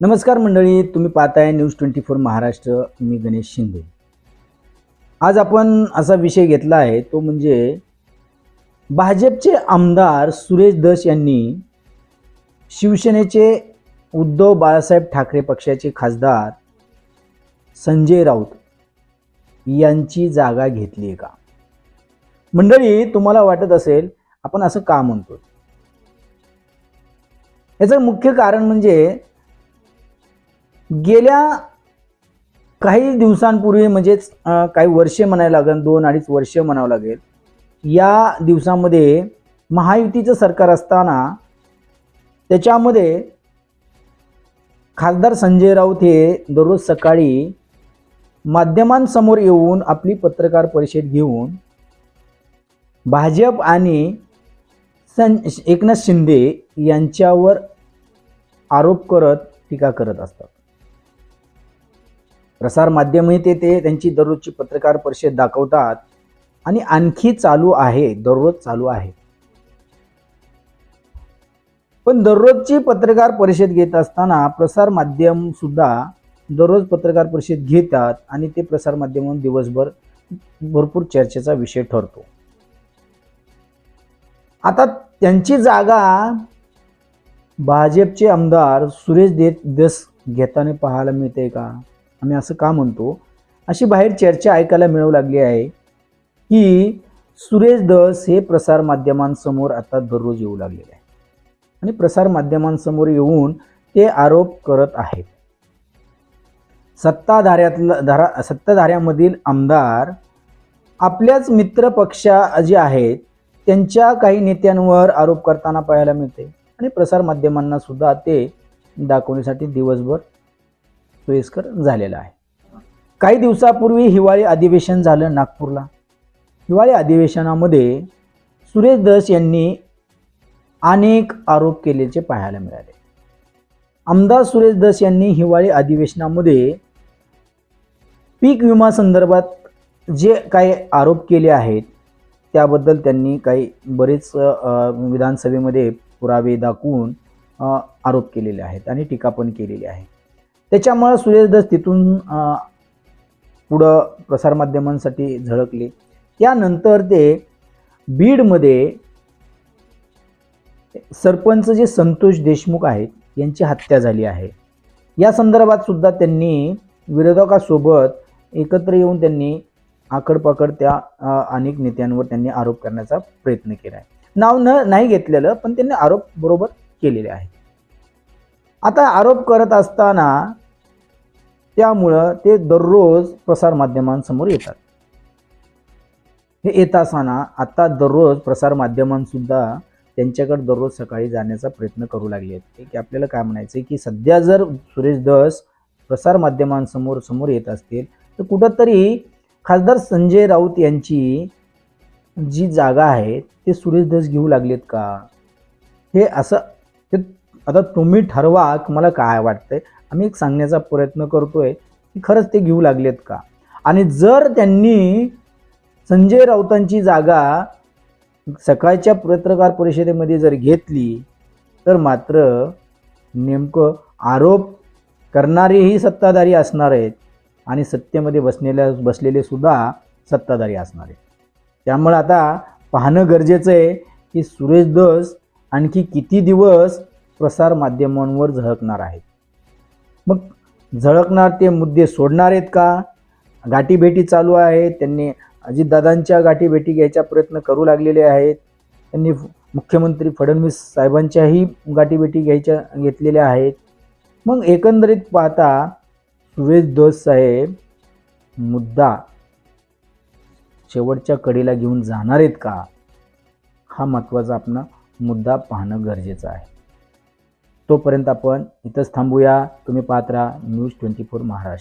नमस्कार मंडळी तुम्ही पाहताय न्यूज ट्वेंटी फोर महाराष्ट्र मी गणेश शिंदे. आज आपण असा विषय घेतला आहे तो म्हणजे भाजपचे आमदार सुरेश दस यांनी शिवसेनेचे उद्धव बाळासाहेब ठाकरे पक्षाचे खासदार संजय राऊत यांची जागा घेतली आहे का? मंडळी तुम्हाला वाटत असेल आपण असं का म्हणतो याचं मुख्य कारण म्हणजे गेल्या काही दिवसांपूर्वी म्हणजेच काही वर्षे म्हणायला लागेल दोन अडीच वर्ष म्हणावं लागेल या दिवसामध्ये महायुतीचं सरकार असताना त्याच्यामध्ये खासदार संजय राऊत हे दररोज सकाळी माध्यमांसमोर येऊन आपली पत्रकार परिषद घेऊन भाजप आणि सं एकनाथ शिंदे यांच्यावर आरोप करत टीका करत असतात. प्रसारमाध्यमही ते ते त्यांची दररोजची पत्रकार परिषद दाखवतात आणि आणखी चालू आहे दररोज चालू आहे. पण दररोजची पत्रकार परिषद घेत असताना प्रसार माध्यम सुद्धा दररोज पत्रकार परिषद घेतात आणि ते प्रसारमाध्यम दिवसभर भरपूर चर्चेचा विषय ठरतो. आता त्यांची जागा भाजपचे आमदार सुरेश देत दस घेताना पाहायला मिळते का? आम्ही असं का म्हणतो? अशी बाहेर चर्चा ऐकायला मिळू लागली आहे की सुरेश दस हे प्रसार माध्यमांसमोर आता दररोज येऊ लागलेले आहे. आणि प्रसार माध्यमांसमोर येऊन ते आरोप करत आहेत. सत्ताधाऱ्यातलं धारा सत्ताधाऱ्यामधील आमदार आपल्याच मित्रपक्षा जे आहेत त्यांच्या काही नेत्यांवर आरोप करताना पाहायला मिळते. आणि प्रसारमाध्यमांना सुद्धा ते दाखवण्यासाठी दिवसभर सोयीस्कर झालेला आहे. काही दिवसापूर्वी हिवाळी अधिवेशन झालं नागपूरला. हिवाळी अधिवेशनामध्ये सुरेश दस यांनी अनेक आरोप केल्याचे पाहायला मिळाले. आमदार सुरेश दस यांनी हिवाळी अधिवेशनामध्ये पीक विमा संदर्भात जे काही आरोप केले आहेत त्याबद्दल त्यांनी काही बरेच विधानसभेमध्ये पुरावे दाखवून आरोप केलेले आहेत आणि टीका पण केलेली आहे. त्याच्यामुळं सुरेश दस तिथून पुढं प्रसारमाध्यमांसाठी झळकले. त्यानंतर ते बीडमध्ये सरपंच जे संतोष देशमुख आहेत यांची हत्या झाली आहे. या संदर्भात सुद्धा त्यांनी विरोधकासोबत एकत्र येऊन त्यांनी आकडपाकड त्या अनेक नेत्यांवर त्यांनी आरोप करण्याचा प्रयत्न केला आहे. नाव न नाही घेतलेलं पण त्यांनी आरोप बरोबर केलेले आहे. आता आरोप करत असताना त्यामुळं ते दररोज प्रसारमाध्यमांसमोर येतात. हे येत असताना आता दररोज प्रसारमाध्यमांसुद्धा त्यांच्याकडे दररोज सकाळी जाण्याचा प्रयत्न करू लागले आहेत. की आपल्याला काय म्हणायचं आहे की सध्या जर सुरेश दस प्रसारमाध्यमांसमोर समोर येत असतील तर कुठंतरी खासदार संजय राऊत यांची जी जागा आहे ते सुरेश दस घेऊ लागलेत का? हे असं आता तुम्ही ठरवा मला काय वाटतंय. आम्ही एक सांगण्याचा प्रयत्न करतोय की खरंच ते घेऊ लागलेत का? आणि जर त्यांनी संजय राऊतांची जागा सकाळच्या पत्रकार परिषदेमध्ये जर घेतली तर मात्र नेमकं आरोप करणारेही सत्ताधारी असणार आहेत आणि सत्तेमध्ये बसलेल्या बसलेले सुद्धा सत्ताधारी असणार आहेत. त्यामुळे आता पाहणं गरजेचं आहे की सुरेश दस आणखी किती दिवस प्रसार माध्यमांवर झळकणार आहेत. मग झळकणार ते मुद्दे सोडणार आहेत का? गाठीभेटी चालू आहेत. त्यांनी अजितदादांच्या गाठीभेटी घ्यायचा प्रयत्न करू लागलेले आहेत. त्यांनी मुख्यमंत्री फडणवीस साहेबांच्याही गाठीभेटी घ्यायच्या घेतलेल्या आहेत. मग एकंदरीत पाहता सुरेश दोस साहेब मुद्दा शेवटच्या कडेला घेऊन जाणार आहेत का? हा महत्त्वाचा आपला मुद्दा पाहणं गरजेचं आहे. तोपर्यंत आपण इथंच थांबूया. तुम्ही पात्रा न्यूज ट्वेंटी फोर महाराष्ट्र.